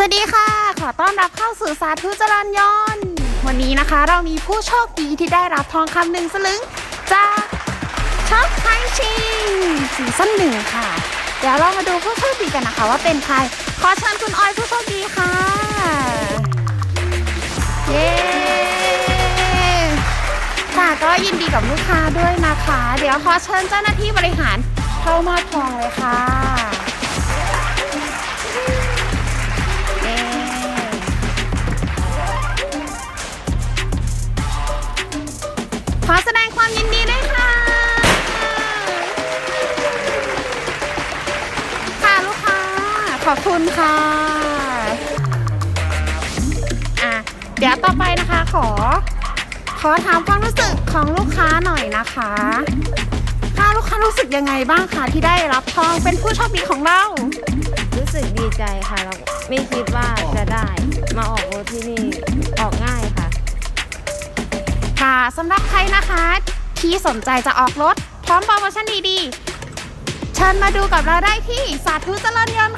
สวัสดีค่ะ ขอต้อนรับเข้าสู่สาธุจริญยนต์วันนี้นะคะเรามีผู้โชคดีที่ได้รับทองคำหนึ่งสลึง จากช็อปไทยชิงซีซั่นหนึ่งค่ะ เดี๋ยวเรามาดูผู้โชคดีกันนะคะ ว่าเป็นใคร ขอเชิญคุณออยผู้โชคดีค่ะเย้ค่ะก็ยินดีกับลูกค้าด้วยนะคะ เดี๋ยวขอเชิญเจ้าหน้าที่บริหารเข้ามอบทองเลยค่ะ ขอแสดงความยินดีด้วยค่ะ ค่ะลูกค้า ขอบคุณค่ะ อะ เดี๋ยวต่อไปนะคะขอ ขอถามความรู้สึกของลูกค้าหน่อยนะคะ ค่ะลูกค้ารู้สึกยังไงบ้างคะที่ได้รับทองเป็นผู้โชคดีของเรา รู้สึกดีใจค่ะแล้วไม่คิดว่าจะได้ มาออกรถที่นี่ สำหรับใครนะคะ ที่สนใจจะออกรถพร้อมโปรโมชั่นดีๆ เชิญมาดูกับเราได้ที่สาธุเจริญยนต์